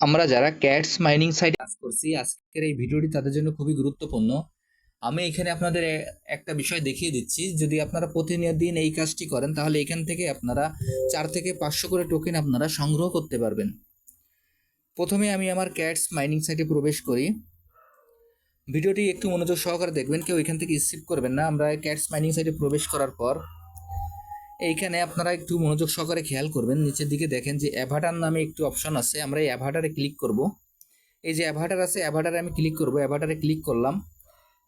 আমরা যারা cats mining সাইটে কাজ করছি, আজকের এই ভিডিওটি তাদের জন্য খুবই গুরুত্বপূর্ণ। আমি এখানে আপনাদের একটা বিষয় দেখিয়ে দিচ্ছি। যদি আপনারা প্রতিদিন এই কাজটি করেন, তাহলে এখান থেকে আপনারা চার থেকে পাঁচশো করে টোকেন আপনারা সংগ্রহ করতে পারবেন। প্রথমে আমি আমার ক্যাটস মাইনিং সাইটে প্রবেশ করি। ভিডিওটি একটু মনোযোগ সহকারে দেখবেন, কেউ এখান থেকে স্কিপ করবেন না। আমরা ক্যাটস মাইনিং সাইটে প্রবেশ করার পর এইখানে আপনারা একটু মনোযোগ সহকারে খেয়াল করবেন। নিচের দিকে দেখেন যে অ্যাভাটার নামে একটু অপশন আছে। আমরা এই অ্যাভাটারে ক্লিক করব। এই যে অ্যাভাটার আছে অ্যাভাটারে আমি ক্লিক করব। অ্যাভাটারে ক্লিক করলাম।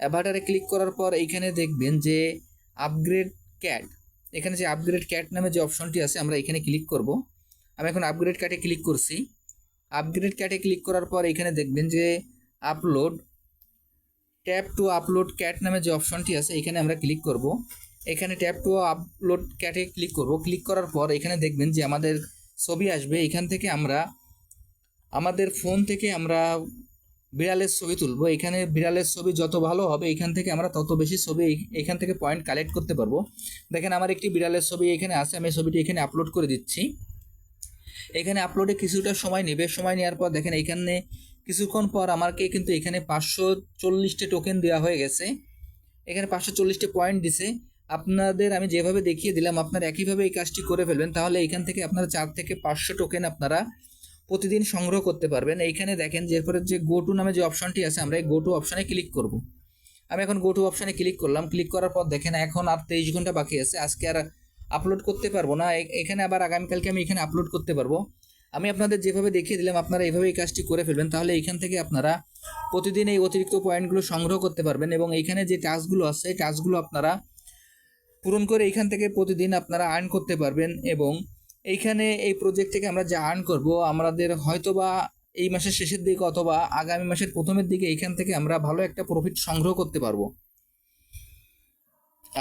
অ্যাভাটারে ক্লিক করার পর এইখানে দেখবেন যে আপগ্রেড ক্যাট এখানে যে আপগ্রেড ক্যাট নামে যে অপশনটি আছে, আমরা এখানে ক্লিক করব। আমি এখন আপগ্রেড ক্যাটে ক্লিক করছি। আপগ্রেড ক্যাটে ক্লিক করার পর এখানে দেখবেন যে upload tap to upload cat নামে যে অপশনটি আছে এখানে আমরা ক্লিক করব। এখানে ট্যাপ টু আপলোড ক্যাটে ক্লিক করব। ক্লিক করার পর এখানে দেখবেন যে আমাদের ছবি আসবে। এখান থেকে আমরা, আমাদের ফোন থেকে আমরা বিড়ালের ছবি তুলবো। এখানে বিড়ালের ছবি যত ভালো হবে, এখান থেকে আমরা তত বেশি ছবি এখান থেকে পয়েন্ট কালেক্ট করতে পারব। দেখেন আমার একটি বিড়ালের ছবি এখানে আছে, আমি ছবিটি এখানে আপলোড করে দিচ্ছি। এখানে আপলোডে কিছুটা সময় নেবে। সময় নেওয়ার পর দেখেন এখানে কিছুক্ষণ পর আমাকে কিন্তু এখানে পাঁচশো চল্লিশটি টোকেন দেওয়া হয়ে গেছে। এখানে পাঁচশো চল্লিশটি পয়েন্ট দিছে। আপনাদের আমি যেভাবে দেখিয়ে দিলাম, আপনারা একইভাবে এই কাজটি করে ফেলবেন, তাহলে এখান থেকে আপনারা চার থেকে পাঁচশো টোকেন আপনারা প্রতিদিন সংগ্রহ করতে পারবেন। এইখানে দেখেন যে এরপরে যে গো টু নামে যে অপশনটি আছে, আমরা এই গো টু অপশনে ক্লিক করব। আমি এখন গো টু অপশনে ক্লিক করলাম ক্লিক করার পর দেখেন এখন আর তেইশ ঘণ্টা বাকি আছে, আজকে আর আপলোড করতে পারব না। এখানে আবার আগামীকালকে আমি এখানে আপলোড করতে পারব। আমি আপনাদের যেভাবে দেখিয়ে দিলাম, আপনারা এইভাবে এই কাজটি করে ফেলবেন, তাহলে এইখান থেকে আপনারা প্রতিদিন এই অতিরিক্ত পয়েন্টগুলো সংগ্রহ করতে পারবেন এবং এইখানে যে টাস্কগুলো আছে, এই টাস্কগুলো আপনারা পূরণ করে এইখান থেকে প্রতিদিন আপনারা আর্ন করতে পারবেন এবং এইখানে এই প্রজেক্ট থেকে আমরা যা আর্ন করব, আমাদের হয়তোবা এই মাসের শেষের দিকে অথবা আগামী মাসের প্রথমের দিকে এইখান থেকে আমরা ভালো একটা প্রফিট সংগ্রহ করতে পারব।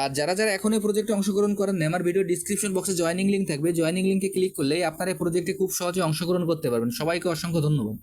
আর যারা যারা এখন এই প্রজেক্টে অংশগ্রহণ করেন আমার ভিডিও ডিসক্রিপশন বক্সে জয়েনিং লিঙ্ক থাকবে। জয়েনিং লিঙ্কে ক্লিক করলেই আপনারা এই প্রজেক্টে খুব সহজে অংশগ্রহণ করতে পারবেন। সবাইকে অসংখ্য ধন্যবাদ।